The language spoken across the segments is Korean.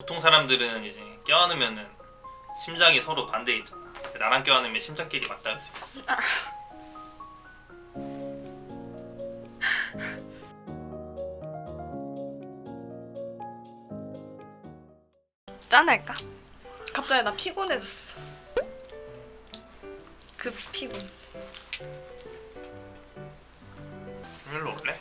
보통 사람들은 이제 껴안으면은 심장이 서로 반대 있잖아. 근데 나랑 껴안으면 심장끼리 맞닿을 수 있어. 짠할까? 갑자기 나 피곤해졌어. 급 피곤. 좀 일로 올래?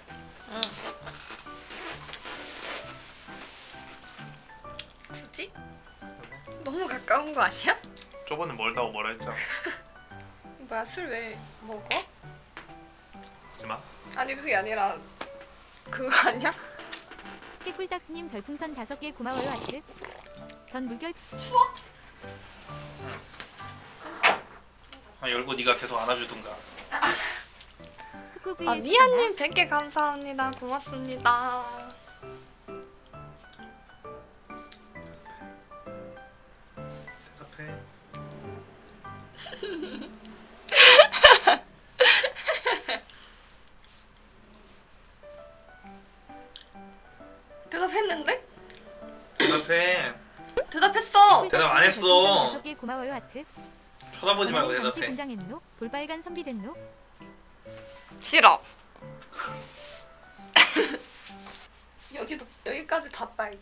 가까운 거 아니야? 저번에 멀다고 뭐라 했잖아. 뭐야 술 왜 먹어? 하지마. 아니 그게 아니라 그거 아니야? 깨꿀딱스님 별풍선 5개 고마워요 하트 전 물결 추워? 아, 열고 네가 계속 안아주든가. 흑구 아 미아님 100개 감사합니다. 고맙습니다. 대답했어. 대답 안 했어. 5개 고마워요 하트 쳐다보지 말고 대답해. 분장했노 볼빨간 선비 됐노 싫어. 여기도 여기까지 다 빨개.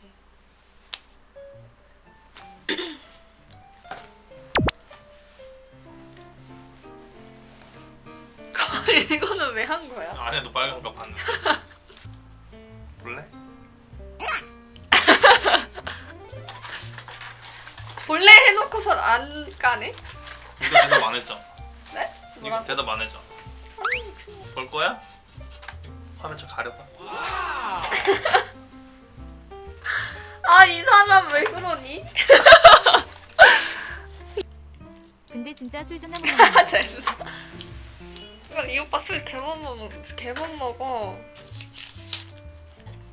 이거는 왜 한 거야? 안에도 빨간 거 봤는데. 해놓고선 안 까네? 이거 대답 안 했잖아. 네? 이거 뭐라? 대답 안 했잖아. 아니 그냥 볼 거야? 화면 좀 가려봐. 아 이 사람 왜 그러니? 근데 진짜 술 존나 못 먹는 아 됐어. 이거 이 오빠 술 개못 먹어. 개못 먹어.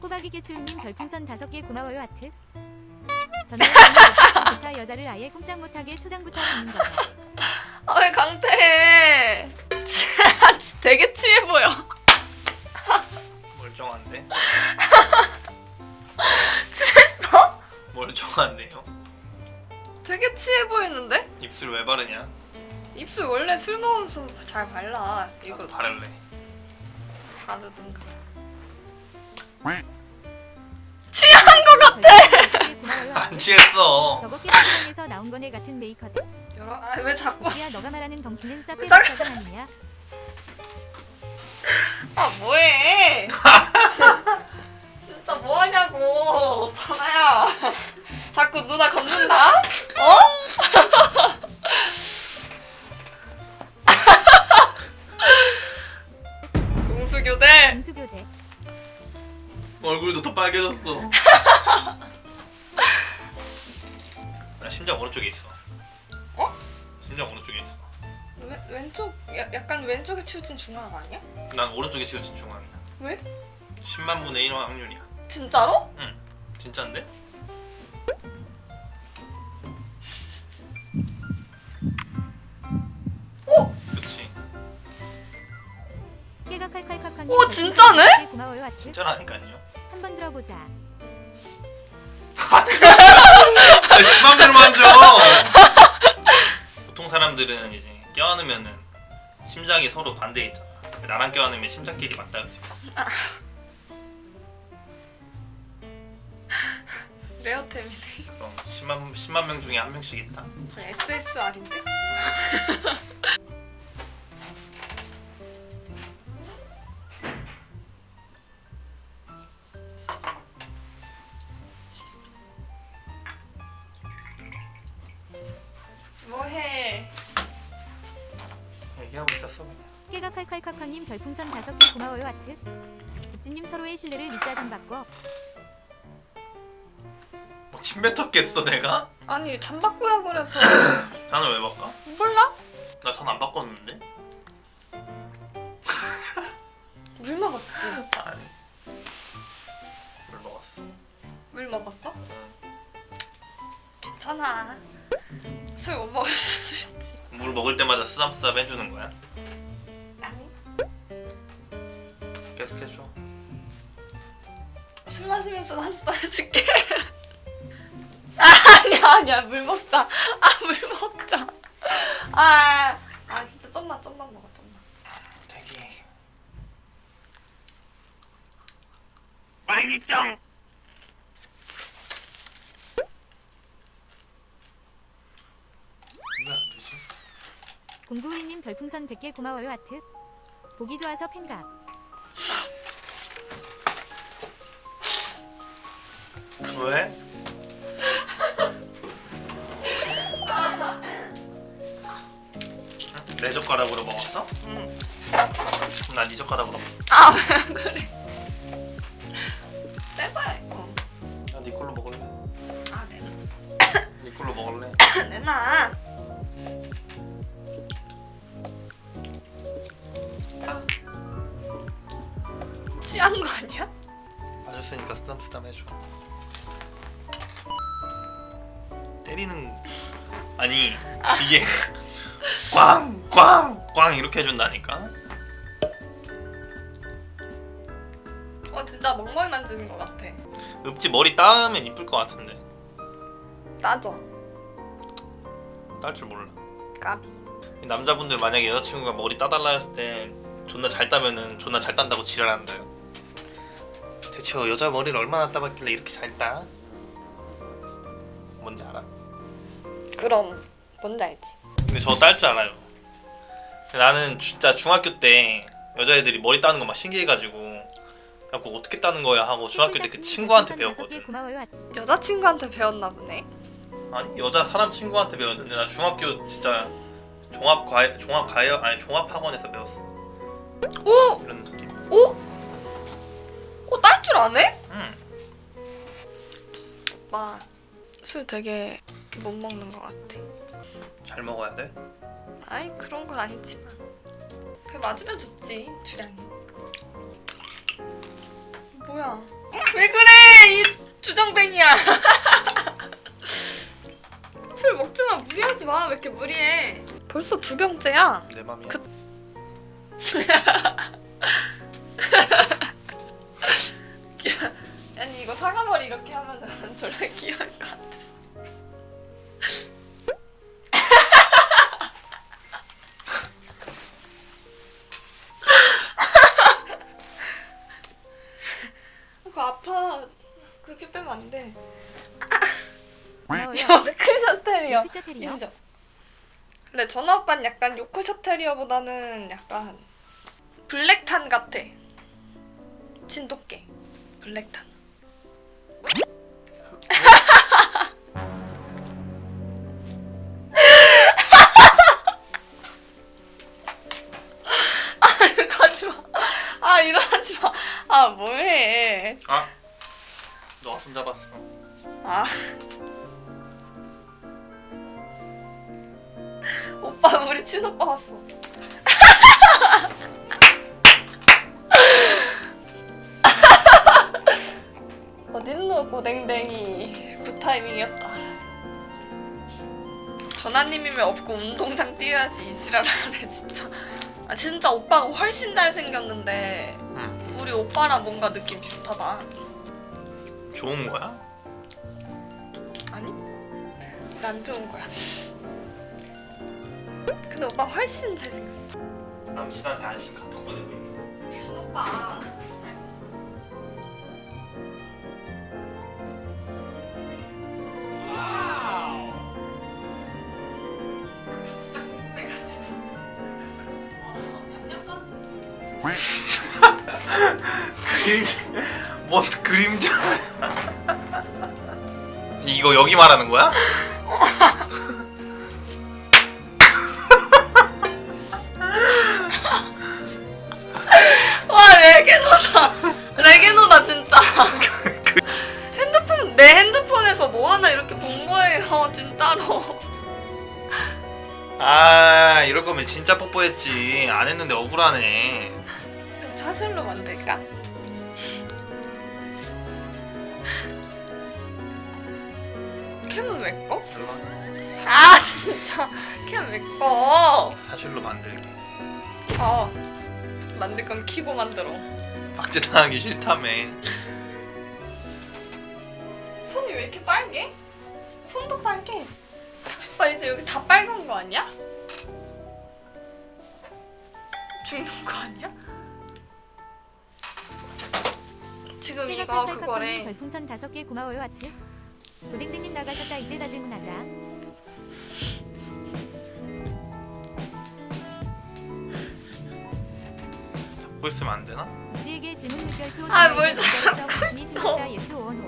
꼬박이 개출님 별풍선 5개 고마워요 하트 저는 기타 여자를 아예 꼼짝 못하게 초장부터 듣는 거야 아 왜 강퇴해? 되게 취해 보여. 멀쩡한데? 취했어? 멀쩡한데요? 되게 취해 보이는데? 입술 왜 바르냐? 입술 원래 술 먹으면서 잘 발라. 이거 나도 바를래. 바르든가. 취한 거 같아. 안 취했어. 저거 깨방에서 나온 거네 같은 메이커드 여러 아왜 자꾸 야 너가 말하는 덩치는 아니야 아 뭐해? 진짜 뭐하냐고 전화야. 자꾸 누나 겁는다? 어? 얼굴도 더 빨개졌어. 나 심장 오른쪽에 있어. 어? 심장 오른쪽에 있어. 왼, 왼쪽 야, 약간 왼쪽에 치우친 중앙 아니야? 난 오른쪽에 치우친 중앙이야. 왜? 10만 분의 1 확률이야. 진짜로? 응. 진짜인데? 오! 그치. 깨가 칼칼칼칼 오, 진짜네? 고마워요 진짜라니까요. 한번 들어보자 내 맘대로 만져. 보통 사람들은 이제 껴안으면은 심장이 서로 반대 있잖아. 나랑 껴안으면 심장끼리 맞닿을 수 있어. 레어템이네 그럼 10만 10만 명 중에 한 명씩 있다. SSR인데? 별풍선 5개 고마워요 하트 국진님 서로의 신뢰를 믿자 좀 바꿔 뭐 침 뱉었겠어 내가? 아니 잠 바꾸라 그래서 나는 왜 바꿔? 몰라? 나 전 안 바꿨는데. 물 먹었지? 아니. 물 먹었어. 물 먹었어? 괜찮아 술 못 먹을 수도 있지 물 먹을 때마다 쓰담쓰담 해주는 거야. 계속 해줘. 술 마시면서 한수도 해줄게 아니야 물 먹자. 아 물 먹자. 아, 아 진짜 좀만 좀만 먹어 좀만. 되게 왜안 되지? 공구이님 별풍선 100개 고마워요 하트. 보기 좋아서 팬갑. 왜? 응? 내 젓가락으로 먹었어? 응. 난네 젓가락으로 먹 아 왜 그래? 세봐 이거. 야, 네 걸로 먹을래? 아 내놔. 네 걸로 먹을래? 내놔. 취한 거 아니야? 마셨으니까 쓰담쓰담 해줘 때리는 아니 이게 꽝꽝꽝 이렇게 해준다니까 어 진짜 멍멍이 만지는 것 같아. 읍지 머리 따면 이쁠 것 같은데 나도. 딸줄 몰라 까비. 남자분들 만약에 여자친구가 머리 따달라 했을 때 존나 잘 따면은 존나 잘 딴다고 지랄한대요 대체 여자 머리를 얼마나 따봤길래 이렇게 잘 따? 뭔지 알아? 그럼 뭔지 알지? 근데 저 딸 줄 알아요. 나는 진짜 중학교 때 여자애들이 머리 따는 거 막 신기해가지고 야 그거 어떻게 따는 거야 하고 중학교 때 그 친구한테 배웠거든. 여자친구한테 배웠나 보네. 아니 여자 사람 친구한테 배웠는데 나 중학교 진짜 종합 과외 종합 과외 아니 종합 학원에서 배웠어. 오! 이런 느낌. 오! 오, 딸 줄 아네? 응. 술 되게 못 먹는 것 같아. 잘 먹어야 돼. 아이 그런 건 아니지만 그 맞으면 좋지 주량이. 뭐야? 왜 그래 이 주정뱅이야. 술 먹지만 무리하지 마. 왜 이렇게 무리해? 벌써 두 병째야. 내 맘이야. 그- 크셔테리요. 인정. 근데 전화 오빠는 약간 요크 셔테리어보다는 약간 블랙탄 같아. 진돗개. 블랙탄. 아, 가지 마. 아, 일어나지 마. 아, 뭐해. 아 너가 손 잡았어. 아. 오빠 우리 친오빠 왔어. 어딨노 고댕댕이 굿타이밍이었다. 전화님이면 없고 운동장 뛰어야지 이 지랄하네 진짜. 아 진짜 오빠가 훨씬 잘생겼는데 응. 우리 오빠랑 뭔가 느낌 비슷하다. 좋은 거야? 아니? 난 좋은 거야. 근데 오빠 훨씬 잘생겼어. 남친한테 안심 카톡 보내고 있는. 준 오빠. 진짜 궁금해가지고. 어, 양념 사진. 그림 뭔 그림자 이거 여기 말하는 거야? 레게노다. 레게노다 진짜. 핸드폰 내 핸드폰에서 뭐 하나 이렇게 본 거예요 진짜로. 아 이럴 거면 진짜 뽀뽀했지 안 했는데 억울하네 사실로 만들까? 캠은 왜 꺼? 아 진짜 캠 왜 꺼? 사실로 만들게 켜 만들 거면 키고 만들어 박제당하기 싫다며 손이 왜 이렇게 빨개? 손도 빨개? 아니야? 죽는 거 아니야? 지금 이거 그거래. 별풍선 다섯 개 고마워요 하트. 고댕댕님 나가셨다 이때 다 질문하자. 잡고 있으면 안 되나? 우지에게 질문 물결표 아, 뭘 전화에게 문자에서 관심이 생겼다 예스 오원호.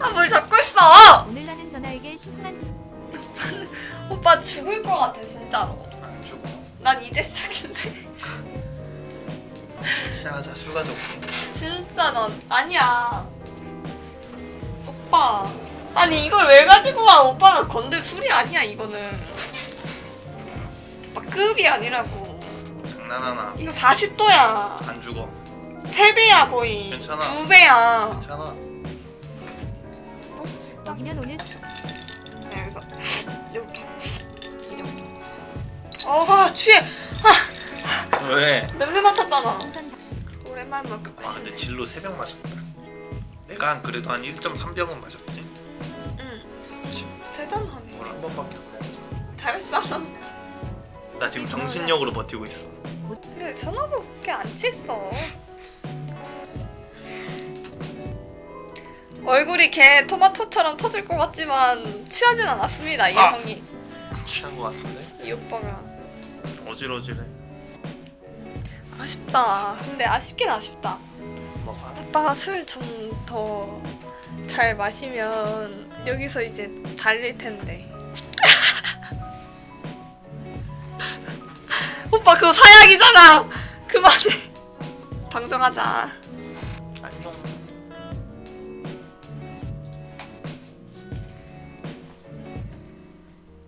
아뭘 잡고 있어? 오늘 나는 전화에게 10만 오빠 죽을 것 같아 진짜로. 안 주고. 난 이제 시작인데. 시작하자 술 가져올게. 진짜 넌 아니야. 오빠. 아니 이걸 왜 가지고 와? 오빠가 건들 술이 아니야 이거는. 오빠 급이 아니라고. 장난하나? 이거 40도야. 안 죽어. 3배야 거의. 괜찮아. 2배야. 괜찮아. 먹이면 오늘 여기서 이렇게 이 정도. 어가 취해. 왜? 냄새 맡았잖아. 오랜만에 먹을 아 것이. 근데 진로 3병 마셨다. 내가 한 그래도 한 1.3병은 마셨지. 응. 그치? 대단하네. 뭘 한 번밖에 안 먹었어. 잘했어. 나 지금 정신력으로 버티고 있어. 근데 전화번호밖에 안 쳤어. 얼굴이 개 토마토처럼 터질 것 같지만 취하진 않았습니다 이 아. 형이 취한 거 같은데? 이 오빠가 어질어질해. 아쉽다 근데 아쉽긴 아쉽다 뭐가? 오빠가 술 좀 더 잘 마시면 여기서 이제 달릴 텐데 오빠 그거 사약이잖아. 그만해. 방송하자